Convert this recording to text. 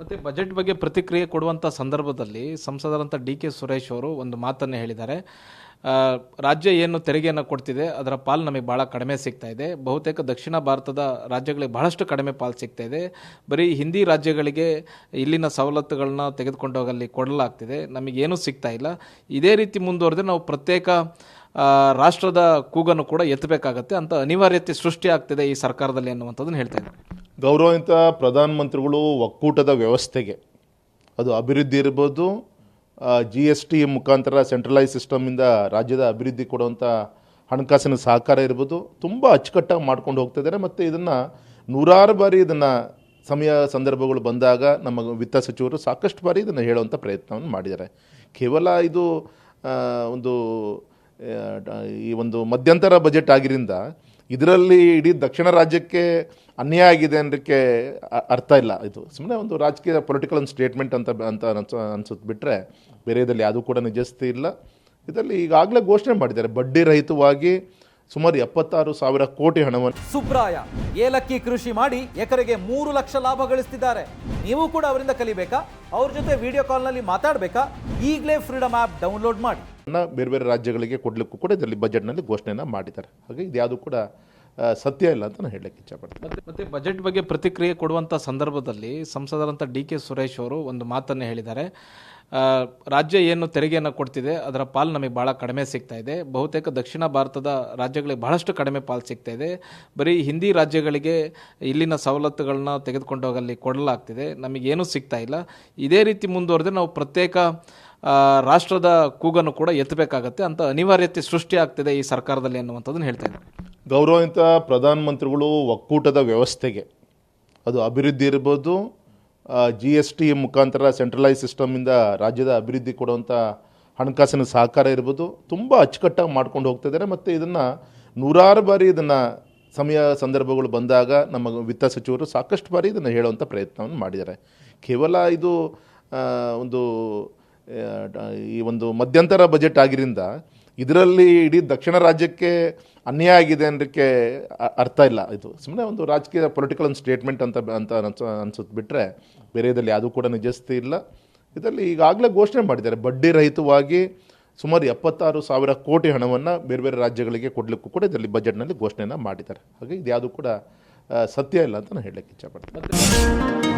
ಮತ್ತೆ ಬಜೆಟ್ ಬಗ್ಗೆ ಪ್ರತಿಕ್ರಿಯೆ ಕೊಡುವಂಥ ಸಂದರ್ಭದಲ್ಲಿ ಸಂಸದರಂತ ಡಿ ಕೆ ಸುರೇಶ್ ಅವರು ಒಂದು ಮಾತನ್ನು ಹೇಳಿದ್ದಾರೆ. ರಾಜ್ಯ ಏನು ತೆರಿಗೆಯನ್ನು ಕೊಡ್ತಿದೆ, ಅದರ ಪಾಲು ನಮಗೆ ಭಾಳ ಕಡಿಮೆ ಸಿಗ್ತಾ ಇದೆ. ಬಹುತೇಕ ದಕ್ಷಿಣ ಭಾರತದ ರಾಜ್ಯಗಳಿಗೆ ಬಹಳಷ್ಟು ಕಡಿಮೆ ಪಾಲು ಸಿಗ್ತಾ ಇದೆ. ಬರೀ ಹಿಂದಿ ರಾಜ್ಯಗಳಿಗೆ ಇಲ್ಲಿನ ಸವಲತ್ತುಗಳನ್ನ ತೆಗೆದುಕೊಂಡು ಹೋಗಲ್ಲಿ ಕೊಡಲಾಗ್ತಿದೆ. ನಮಗೇನೂ ಸಿಗ್ತಾ ಇಲ್ಲ. ಇದೇ ರೀತಿ ಮುಂದುವರೆದ್ರೆ ನಾವು ಪ್ರತ್ಯೇಕ ರಾಷ್ಟ್ರದ ಕೂಗನ್ನು ಕೂಡ ಎತ್ತಬೇಕಾಗತ್ತೆ ಅಂತ ಅನಿವಾರ್ಯತೆ ಸೃಷ್ಟಿ ಆಗ್ತಿದೆ ಈ ಸರ್ಕಾರದಲ್ಲಿ ಅನ್ನುವಂಥದ್ದನ್ನು ಹೇಳ್ತಾ ಇದ್ದಾರೆ. ಗೌರವಾನ್ವಿತ ಪ್ರಧಾನಮಂತ್ರಿಗಳು ಒಕ್ಕೂಟದ ವ್ಯವಸ್ಥೆಗೆ. ಅದು ಅಭಿವೃದ್ಧಿ ಇರ್ಬೋದು ಜಿ ಎಸ್ ಟಿ ಮುಖಾಂತರ ಸೆಂಟ್ರಲೈಸ್ ಸಿಸ್ಟಮಿಂದ ರಾಜ್ಯದ ಅಭಿವೃದ್ಧಿ ಕೊಡುವಂಥ ಹಣಕಾಸಿನ ಸಹಕಾರ ಇರ್ಬೋದು, ತುಂಬ ಅಚ್ಚುಕಟ್ಟಾಗಿ ಮಾಡ್ಕೊಂಡು ಹೋಗ್ತಾ ಇದ್ದಾರೆ. ಮತ್ತು ಇದನ್ನು ನೂರಾರು ಬಾರಿ ಇದನ್ನು ಸಮಯ ಸಂದರ್ಭಗಳು ಬಂದಾಗ ನಮ್ಮ ವಿತ್ತ ಸಚಿವರು ಸಾಕಷ್ಟು ಬಾರಿ ಇದನ್ನು ಹೇಳುವಂಥ ಪ್ರಯತ್ನವನ್ನು ಮಾಡಿದ್ದಾರೆ. ಕೇವಲ ಇದು ಒಂದು ಈ ಒಂದು ಮಧ್ಯಂತರ ಬಜೆಟ್ ಆಗಿರಿಂದ, ಇದರಲ್ಲಿ ಇಡೀ ದಕ್ಷಿಣ ರಾಜ್ಯಕ್ಕೆ ಅನ್ಯಾಯ ಆಗಿದೆ ಅನ್ನೋಕ್ಕೆ ಅರ್ಥ ಇಲ್ಲ. ಇದು ಸುಮ್ಮನೆ ಒಂದು ರಾಜಕೀಯ ಪೊಲಿಟಿಕಲ್ ಒಂದು ಸ್ಟೇಟ್ಮೆಂಟ್ ಅಂತ ಅಂತ ಅನ್ಸ ಅನ್ಸುತ್ತೆ ಬಿಟ್ಟರೆ ಬೇರೆ ಇದರಲ್ಲಿ ಯಾವುದೂ ಕೂಡ ನಿಜಸ್ತಿ ಇಲ್ಲ. ಇದರಲ್ಲಿ ಈಗಾಗಲೇ ಘೋಷಣೆ ಮಾಡಿದ್ದಾರೆ. ಬಡ್ಡಿ ರಹಿತವಾಗಿ ಸುಮಾರು ಎಪ್ಪತ್ತಾರು ಸಾವಿರ ಕೋಟಿ ಹಣವನ್ನು ಸುಬ್ರಾಯ ಏಲಕ್ಕಿ ಕೃಷಿ ಮಾಡಿ ಎಕರೆಗೆ ಮೂರು ಲಕ್ಷ ಲಾಭ ಗಳಿಸ್ತಿದ್ದಾರೆ. ನೀವು ಕೂಡ ಅವರಿಂದ ಕಲಿಬೇಕಾ? ಅವ್ರ ಜೊತೆ ವಿಡಿಯೋ ಕಾಲ್ನಲ್ಲಿ ಮಾತಾಡಬೇಕಾ? ಈಗಲೇ ಫ್ರೀಡಮ್ ಆ್ಯಪ್ ಡೌನ್ಲೋಡ್ ಮಾಡಿ. ಬೇರೆ ಬೇರೆ ರಾಜ್ಯಗಳಿಗೆ ಕೊಡಲಿಕ್ಕೂ ಕೂಡ ಇದರಲ್ಲಿ ಬಜೆಟ್ನಲ್ಲಿ ಘೋಷಣೆಯನ್ನು ಮಾಡಿದ್ದಾರೆ. ಹಾಗೆ ಇದು ಯಾವುದು ಕೂಡ ಸತ್ಯ ಇಲ್ಲ ಅಂತ ನಾನು ಹೇಳಲಿಕ್ಕೆ ಇಚ್ಛಪಡ್ತೀನಿ. ಮತ್ತೆ ಮತ್ತೆ ಬಜೆಟ್ ಬಗ್ಗೆ ಪ್ರತಿಕ್ರಿಯೆ ಕೊಡುವಂಥ ಸಂದರ್ಭದಲ್ಲಿ ಸಂಸದರಂತ ಡಿ ಕೆ ಸುರೇಶ್ ಅವರು ಒಂದು ಮಾತನ್ನು ಹೇಳಿದ್ದಾರೆ. ರಾಜ್ಯ ಏನು ತೆರಿಗೆಯನ್ನು ಕೊಡ್ತಿದೆ, ಅದರ ಪಾಲು ನಮಗೆ ಭಾಳ ಕಡಿಮೆ ಸಿಗ್ತಾ ಇದೆ. ಬಹುತೇಕ ದಕ್ಷಿಣ ಭಾರತದ ರಾಜ್ಯಗಳಿಗೆ ಬಹಳಷ್ಟು ಕಡಿಮೆ ಪಾಲು ಸಿಗ್ತಾ ಇದೆ. ಬರೀ ಹಿಂದಿ ರಾಜ್ಯಗಳಿಗೆ ಇಲ್ಲಿನ ಸವಲತ್ತುಗಳನ್ನ ತೆಗೆದುಕೊಂಡು ಹೋಗಲ್ಲಿ ಕೊಡಲಾಗ್ತಿದೆ. ನಮಗೇನೂ ಸಿಗ್ತಾ ಇಲ್ಲ. ಇದೇ ರೀತಿ ಮುಂದುವರೆದ್ರೆ ನಾವು ಪ್ರತ್ಯೇಕ ರಾಷ್ಟ್ರದ ಕೂಗನ್ನು ಕೂಡ ಎತ್ತಬೇಕಾಗತ್ತೆ ಅಂತ ಅನಿವಾರ್ಯತೆ ಸೃಷ್ಟಿ ಆಗ್ತಿದೆ ಈ ಸರ್ಕಾರದಲ್ಲಿ ಅನ್ನುವಂಥದ್ದನ್ನು ಹೇಳ್ತಾ ಇದ್ದಾರೆ. ಗೌರವಾನ್ವಿತ ಪ್ರಧಾನಮಂತ್ರಿಗಳು ಒಕ್ಕೂಟದ ವ್ಯವಸ್ಥೆಗೆ. ಅದು ಅಭಿವೃದ್ಧಿ ಇರ್ಬೋದು ಜಿ ಎಸ್ ಟಿ ಮುಖಾಂತರ ಸೆಂಟ್ರಲೈಸ್ ಸಿಸ್ಟಮಿಂದ ರಾಜ್ಯದ ಅಭಿವೃದ್ಧಿ ಕೊಡುವಂಥ ಹಣಕಾಸಿನ ಸಹಕಾರ ಇರ್ಬೋದು, ತುಂಬ ಅಚ್ಚುಕಟ್ಟಾಗಿ ಮಾಡ್ಕೊಂಡು ಹೋಗ್ತಾ ಇದ್ದಾರೆ. ಮತ್ತು ಇದನ್ನು ನೂರಾರು ಬಾರಿ ಇದನ್ನು ಸಮಯ ಸಂದರ್ಭಗಳು ಬಂದಾಗ ನಮ್ಮ ವಿತ್ತ ಸಚಿವರು ಸಾಕಷ್ಟು ಬಾರಿ ಇದನ್ನು ಹೇಳುವಂಥ ಪ್ರಯತ್ನವನ್ನು ಮಾಡಿದ್ದಾರೆ. ಕೇವಲ ಇದು ಒಂದು ಈ ಒಂದು ಮಧ್ಯಂತರ ಬಜೆಟ್ ಆಗಿರಿಂದ ಇದರಲ್ಲಿ ಇಡೀ ದಕ್ಷಿಣ ರಾಜ್ಯಕ್ಕೆ ಅನ್ಯಾಯ ಆಗಿದೆ ಅನ್ನೋಕ್ಕೆ ಅರ್ಥ ಇಲ್ಲ. ಇದು ಸುಮ್ಮನೆ ಒಂದು ರಾಜಕೀಯ ಪೊಲಿಟಿಕಲ್ ಒಂದು ಸ್ಟೇಟ್ಮೆಂಟ್ ಅಂತ ಅಂತ ಅನ್ಸ ಅನ್ಸುತ್ತೆ ಬಿಟ್ಟರೆ ಬೇರೆ ಇದರಲ್ಲಿ ಯಾವುದೂ ಕೂಡ ನಿಜಸ್ತಿ ಇಲ್ಲ. ಇದರಲ್ಲಿ ಈಗಾಗಲೇ ಘೋಷಣೆ ಮಾಡಿದ್ದಾರೆ. ಬಡ್ಡಿ ರಹಿತವಾಗಿ ಸುಮಾರು ಎಪ್ಪತ್ತಾರು ಸಾವಿರ ಕೋಟಿ ಹಣವನ್ನು ಬೇರೆ ಬೇರೆ ರಾಜ್ಯಗಳಿಗೆ ಕೊಡಲಿಕ್ಕೂ ಕೂಡ ಇದರಲ್ಲಿ ಬಜೆಟ್ನಲ್ಲಿ ಘೋಷಣೆಯನ್ನು ಮಾಡಿದ್ದಾರೆ. ಹಾಗೆ ಇದು ಯಾವುದು ಕೂಡ ಸತ್ಯ ಇಲ್ಲ ಅಂತ ನಾನು ಹೇಳಲಿಕ್ಕೆ ಇಚ್ಛಪಡ್ತೀನಿ